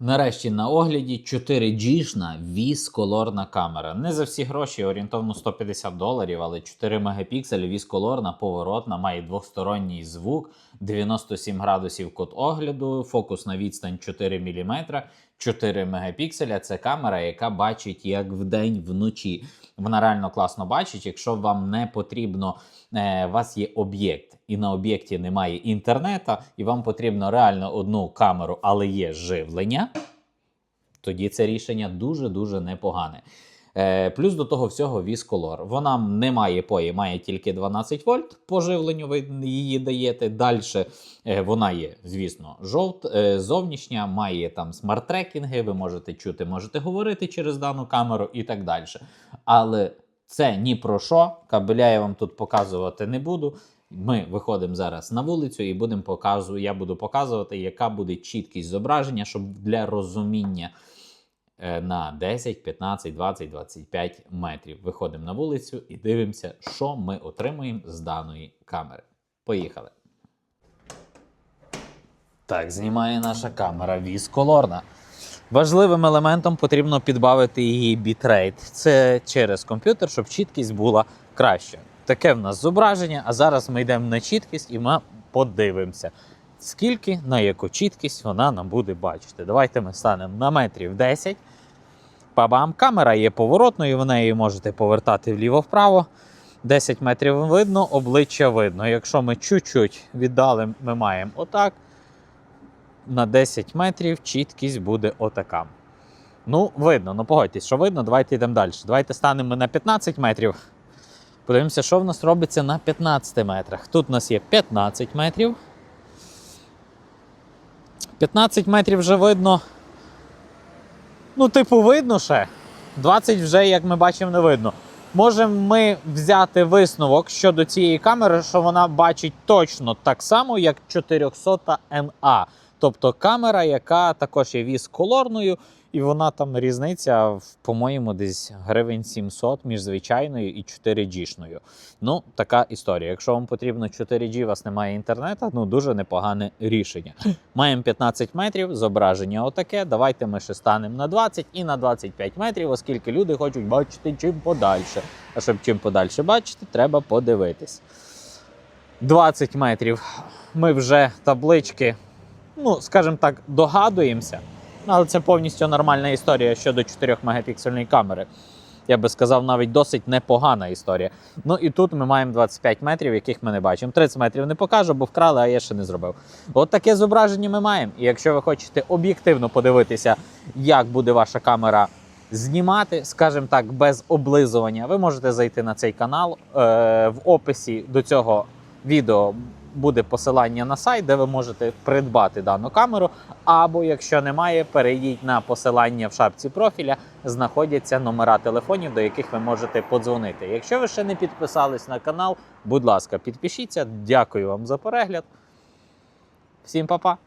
Нарешті на огляді 4G-шна вісколорна камера. Не за всі гроші, орієнтовно 150 доларів, але 4 мегапікселі вісколорна, поворотна, має двосторонній звук, 97 градусів кут огляду, фокус на відстань 4 мм, 4 мегапікселя. Це камера, яка бачить як вдень вночі. Вона реально класно бачить, якщо вам не потрібно, е, у вас є об'єкт, і на об'єкті немає інтернету, і вам потрібно реально одну камеру, але є живлення, тоді це рішення дуже-дуже непогане. Е, плюс до того всього вісколор. Вона не має пої, має тільки 12 вольт по живленню, ви її даєте. Далі е, вона є, звісно, жовт, е, зовнішня, має там смарт-трекінги, ви можете чути, можете говорити через дану камеру і так далі. Але це ні про що. Кабеля я вам тут показувати не буду. Ми виходимо зараз на вулицю і будемо показувати. Я буду показувати, яка буде чіткість зображення, щоб для розуміння на 10, 15, 20, 25 метрів. Виходимо на вулицю і дивимося, що ми отримуємо з даної камери. Поїхали. Так, знімає наша камера вісколорна. Важливим елементом потрібно підбавити її бітрейт. Це через комп'ютер, щоб чіткість була краща. Таке в нас зображення, а зараз ми йдемо на чіткість і ми подивимося, скільки на яку чіткість вона нам буде бачити. Давайте ми станемо на метрів 10. Пабам, камера є поворотною, ви нею можете повертати вліво-вправо. 10 метрів видно, обличчя видно. Якщо ми чуть-чуть віддали, ми маємо отак. На 10 метрів чіткість буде отака. Ну, видно, ну погодьтесь, що видно, давайте йдемо далі. Давайте станемо на 15 метрів. Подивимося, що в нас робиться на 15 метрах. Тут у нас є 15 метрів. 15 метрів вже видно. Ну, типу, видно ще. 20 вже, як ми бачимо, не видно. Можемо ми взяти висновок щодо цієї камери, що вона бачить точно так само, як 400 NA. Тобто камера, яка також є віз-колорною, і вона там різниця, по-моєму, десь гривень 700 між звичайною і 4G-шною. Ну, така історія. Якщо вам потрібно 4G, у вас немає інтернету, ну дуже непогане рішення. Маємо 15 метрів, зображення отаке. Давайте ми ще станемо на 20 і на 25 метрів, оскільки люди хочуть бачити чим подальше. А щоб чим подальше бачити, треба подивитись. 20 метрів. Ми вже таблички, ну, скажімо так, догадуємося. Але це повністю нормальна історія щодо 4 мегапіксельної камери. Я би сказав, навіть досить непогана історія. Ну і тут ми маємо 25 метрів, яких ми не бачимо. 30 метрів не покажу, бо вкрали, а я ще не зробив. От таке зображення ми маємо. І якщо ви хочете об'єктивно подивитися, як буде ваша камера знімати, скажімо так, без облизування, ви можете зайти на цей канал. Е, в описі до цього відео буде посилання на сайт, де ви можете придбати дану камеру. Або, якщо немає, перейдіть на посилання в шапці профіля, знаходяться номера телефонів, до яких ви можете подзвонити. Якщо ви ще не підписались на канал, будь ласка, підпишіться. Дякую вам за перегляд. Всім па-па!